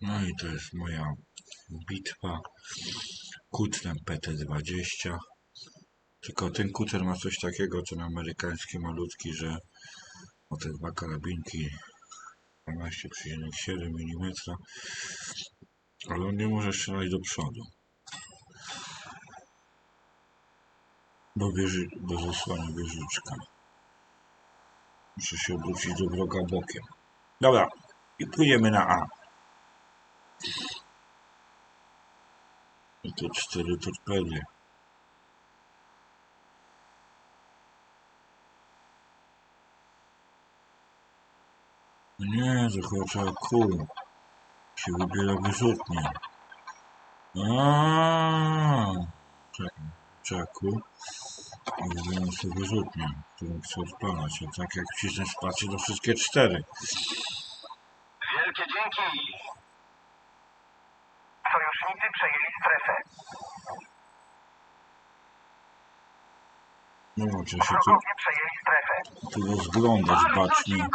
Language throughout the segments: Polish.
No i to jest moja bitwa. Kutnem PT20. Tylko ten kuter ma coś takiego, ten amerykański malutki, że o te dwa karabinki 12,7 mm, ale on nie może strzelać do przodu. Bo, wieży, bo zasłania wieżyczka. Muszę się obrócić do wroga bokiem. Dobra, i płyniemy na A. I to cztery torpedy. Nie, to chyba trzeba kół. Się wybiera wyrzutnie. Aaaa. I wybieram sobie wyrzutnię, którą chcę odpalać. A tak jak wcisnę spację, to wszystkie cztery. Wielkie dzięki! Sojusznicy przejęli strefę. No, trzeba się tu, Wrogowie przejęli strefę. tu rozglądać bacznie.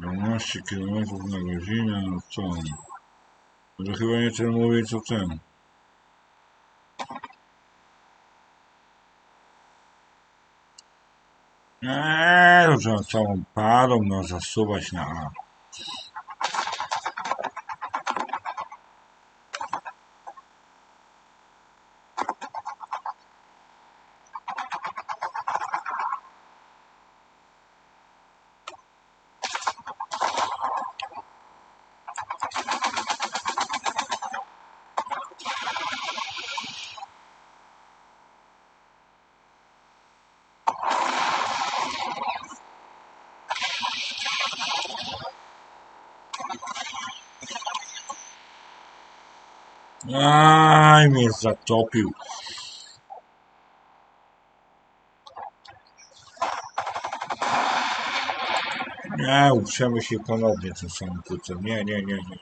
Dziękuję! Dwanaście kilometrów na godzinę, no co? To chyba nie ten mówi, co ten. Eee, to trzeba całą parą no, zasuwać na A. Aj, mnie zatopił. Nie, uprzemy się ponownie tym samym kucem. Nie, nie, nie, nie.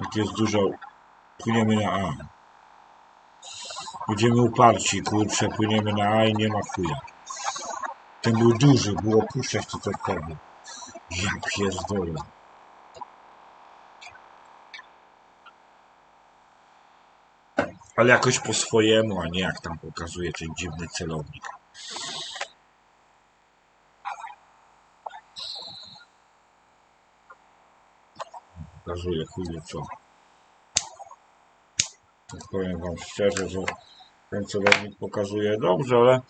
Jak jest dużo, płyniemy na A. Będziemy uparci, kurczę, płyniemy na A i nie ma chuja. Ten był duży, było puszczać to torpedy. Ja pierdolę. Ale jakoś po swojemu, a nie jak tam pokazuje ten dziwny celownik. Pokazuje chuje co. Tak Powiem wam szczerze, że ten celownik pokazuje dobrze, ale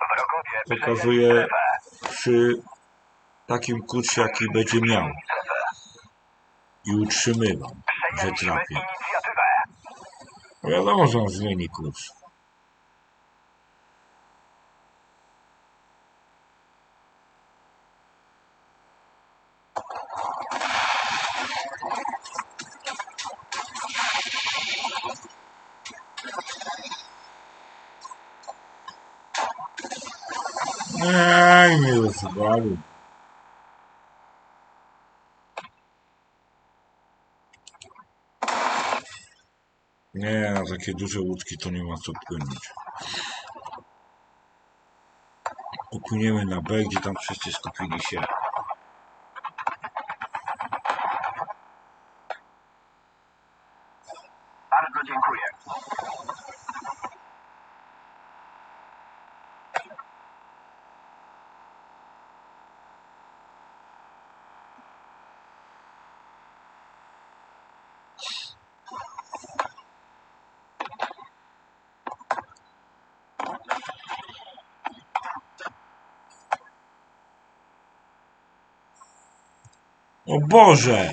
Wrogowie przejęli pokazuje przy takim kursie jaki będzie miał. I utrzymywam, że trafię. wiadomo, że on zmieni kurs. Mnie rozwalił. Nie, na takie duże łódki to nie ma co płynąć. Popłyniemy na B, gdzie tam wszyscy skupili się. O Boże!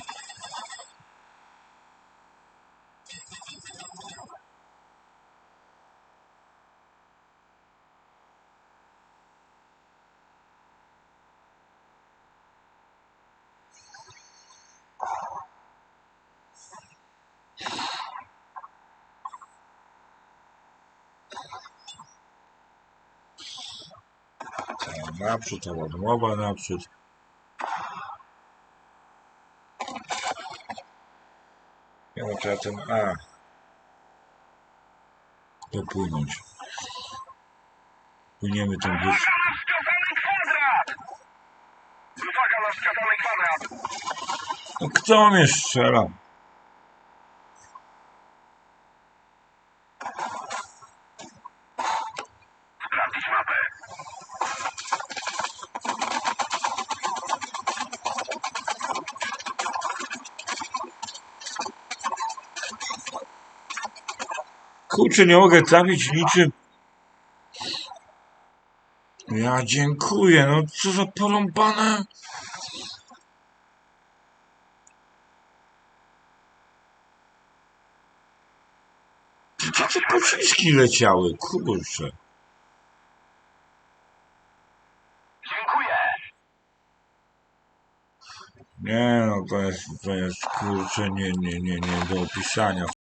naprzód, albo odmowa naprzód. Trzeba ten A dopłynąć. Płyniemy skazany kwadrat! No kto mnie strzela? Kurczę, nie mogę trafić niczym. Ja dziękuję, no co za porąbane. Gdzie te pociski leciały? Kurczę. Dziękuję. Nie no, to jest, to jest kurczę, nie, nie, nie, nie do opisania.